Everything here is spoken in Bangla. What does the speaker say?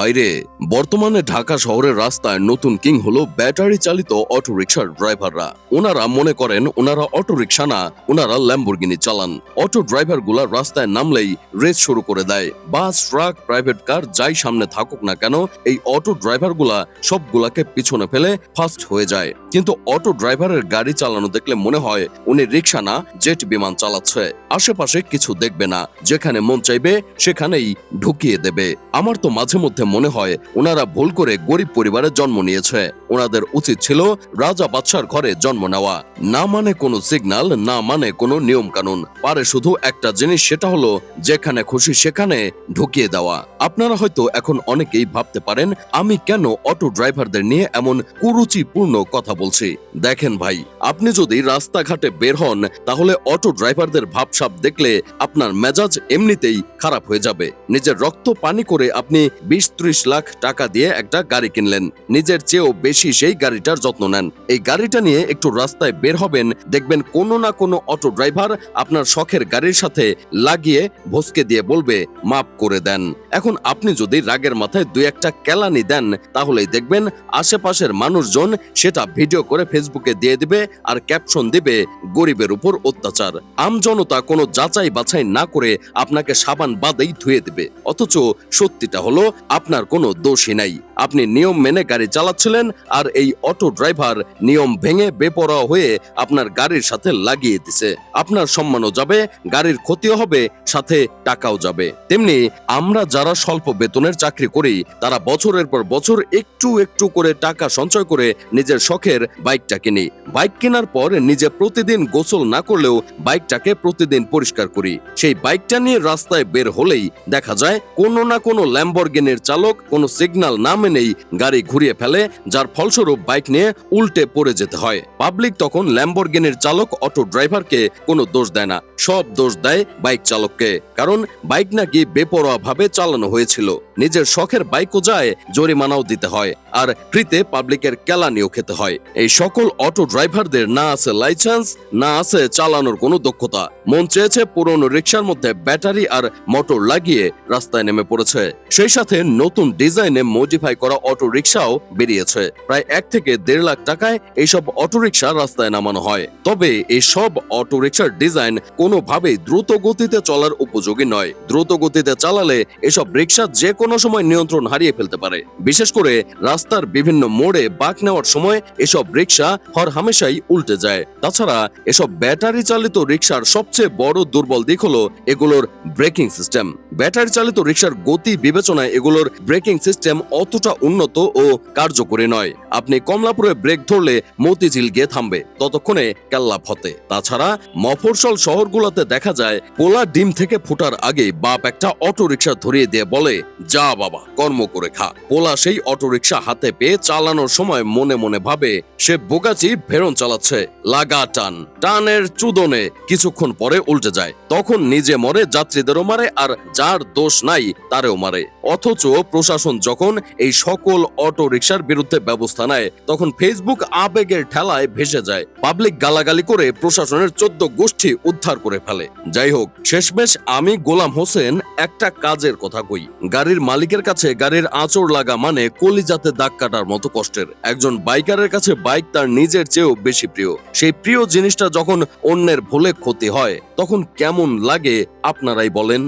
ভাইরে বর্তমানে ঢাকা শহরের রাস্তায় নতুন কিং হলো ব্যাটারি চালিত অটো রিক্সার ড্রাইভাররা। ওনারা মনে করেন ওনারা অটো রিক্সা না, ওনারা ল্যাম্বরগিনি চালান। অটো ড্রাইভারগুলা রাস্তায় নামলেই রেস শুরু করে দেয়। বাস, ট্রাক, প্রাইভেট কার যাই সামনে থাকুক না কেন, এই অটো ড্রাইভারগুলা সবগুলাকে পিছনে ফেলে ফাস্ট হয়ে যায়। কিন্তু অটো ড্রাইভারের গাড়ি চালানো দেখলে মনে হয় উনি রিক্সা না, জেট বিমান চালাচ্ছে। আশেপাশে কিছু দেখবে না। যেখানে মন চাইবে সেখানেই ঢুকিয়ে দেবে। আমার তো মাঝে মধ্যে মনে হয় ওনারা ভুল করে গরিব পরিবারে জন্ম নিয়েছে। ওনাদের উচিত ছিল রাজা বাদশার ঘরে জন্ম নেওয়া। না মানে কোনো সিগন্যাল না মানে কোনো নিয়ম কানুন পারে শুধু একটা জিনিস, সেটা হলো যেখানে খুশি সেখানে ঢুকিয়ে দেওয়া। আপনারা হয়তো এখন অনেকেই ভাবতে পারেন, আমি কেন অটো ড্রাইভারদের নিয়ে এমন কুরুচিপূর্ণ কথা বলছি? দেখেন ভাই, আপনি যদি রাস্তাঘাটে বের হন, তাহলে অটো ড্রাইভারদের ভাবসাপ দেখলে আপনার মেজাজ এমনিতেই খারাপ হয়ে যাবে। নিজের রক্ত পানি করে আপনি বিশ ত্রিশ লাখ টাকা দিয়ে একটা গাড়ি কিনলেন। নিজের চেয়েও বেশি সেই গাড়িটার যত্ন নেন। এই গাড়িটা নিয়ে একটু রাস্তায় বের হবেন, দেখবেন কোনো না কোনো অটো ড্রাইভার আপনার শখের গাড়ির সাথে লাগিয়ে ভসকে দিয়ে বলবে মাপ করে দেন। এখন আপনি যদি রাগের মাথায় দুই একটা কেলানি দেন, তাহলেই দেখবেন আশেপাশের মানুষজন সেটা ভিডিও করে ফেসবুকে দিয়ে দিবে আর ক্যাপশন দিবে, গরিবের উপর অত্যাচার। আমজনতা কোনো যাচাই বাছাই না করে আপনাকে সাবান বাদেই ধুয়ে দেবে। অথচ সত্যিটা হলো আপনার কোনো দোষই নাই। আপনি নিয়ম মেনে গাড়ি চালাচ্ছিলেন আর এই অটো ড্রাইভার নিয়ম ভেঙে বেপরোয়া হয়ে আপনার গাড়ির সাথে লাগিয়ে দিছে। আপনার সম্মানও যাবে, গাড়ির ক্ষতিও হবে, সাথে টাকাও যাবে। তেমনি আমরা যারা স্বল্প বেতনের চাকরি করি, তারা বছরের পর বছর একটু একটু করে টাকা সঞ্চয় করে নিজের শখের বাইকটা কিনি। বাইক কেনার পর নিজে প্রতিদিন গোসল না করলেও বাইকটাকে প্রতিদিন পরিষ্কার করি। সেই বাইকটা নিয়ে রাস্তায় বের হলেই দেখা যায় কোনো না কোনো ল্যাম্বরগিনির চালক কোনো সিগন্যাল না মেনেই গাড়ি ঘুরিয়ে ফেলে, যার ফলস্বরূপ বাইক নিয়ে উল্টে পড়ে যেতে হয়। পাবলিক তখন ল্যাম্বরগেনের চালক অটো ড্রাইভারকে কোনো দোষ দেয় না। সব দোষ দেয় বাইক চালককে। কারণ বাইক নাকি বেপরোয়া ভাবে চালানো হয়েছিল। নিজের শখের বাইকও যায়, জরিমানাও দিতে হয়, আর ফ্রিতে পাবলিকের কেলানিও খেতে হয়। এই সকল অটো ড্রাইভারদের না আছে লাইসেন্স, না আছে চালানোর কোনো দক্ষতা। মন চেয়েছে পুরনো রিক্সার মধ্যে ব্যাটারি আর মোটর লাগিয়ে রাস্তায় নেমে পড়েছে। সেই সাথে নতুন ডিজাইনে মডিফাই করা অটো রিক্সাও বেরিয়েছে। প্রায় এক থেকে দেড় লাখ টাকায় এইসব অটো রিক্সা রাস্তায় নামানো হয়। তবে এই সব অটো রিক্সার ডিজাইন কোনোভাবেই দ্রুত গতিতে চলার উপযোগী নয়। দ্রুত গতিতে চালালে এসব রিক্সা যে কোনো সময় নিয়ন্ত্রণ হারিয়ে ফেলতে পারে। বিশেষ করে রাস্তার বিভিন্ন মোড়ে বাঁক নেওয়ার সময় এসব রিক্সা হর হামেশাই উল্টে যায়। তাছাড়া এসব ব্যাটারি চালিত রিক্সার সবচেয়ে বড় দুর্বল দিক হলো এগুলোর ব্রেকিং সিস্টেম। ব্যাটারি চালিত রিক্সার গতি বিবেচনায় এগুলোর ব্রেকিং সিস্টেম অতটা উন্নত ও কার্যকরী নয়। আপনি কমলাপুরে ব্রেক ধরলে মতিঝিল গিয়ে থামবে, ততক্ষণে কেল্লাপ হতে তাছাড়া মফস্বল শহরগুলোতে দেখা যায় পোলা ডিম থেকে ফোটার আগে বাপ একটা অটো রিক্সা ধরিয়ে দিয়ে বলে, যা বাবা, কর্ম করে খা। পোলা সেই অটো রিক্সা হাতে পেয়ে চালানোর সময় মনে মনে ভাবে, সে বোগাচি ফেরন চালাচ্ছে। লাগা টান, টানের চুদনে কিছুক্ষণ পরে উল্টে যায়। তখন নিজে মরে যাত্রীদেরও মারে আর যার দোষ নাই তারেও মারে। অথচ প্রশাসন যখন এই সকল অটো রিক্সার বিরুদ্ধে ব্যবস্থা নেয়, তখন ফেসবুক আবেগের ঠেলায় ভেসে যায়। পাবলিক গালাগালি করে প্রশাসনের চোদ্দ গোষ্ঠী উদ্ধার করে ফেলে। যাই হোক, শেষমেশ আমি গোলাম হোসেন একটা কাজের কথা কই। গাড়ির মালিকের কাছে গাড়ির আঁচড় লাগা মানে কলিজাতে দাগ কাটার মতো কষ্টের। একজন বাইকারের কাছে বাইক তার নিজের চেয়েও বেশি প্রিয়। সেই প্রিয় জিনিসটা যখন অন্যের ভুলে ক্ষতি হয়, তখন কেমন লাগে আপনারাই বলেন।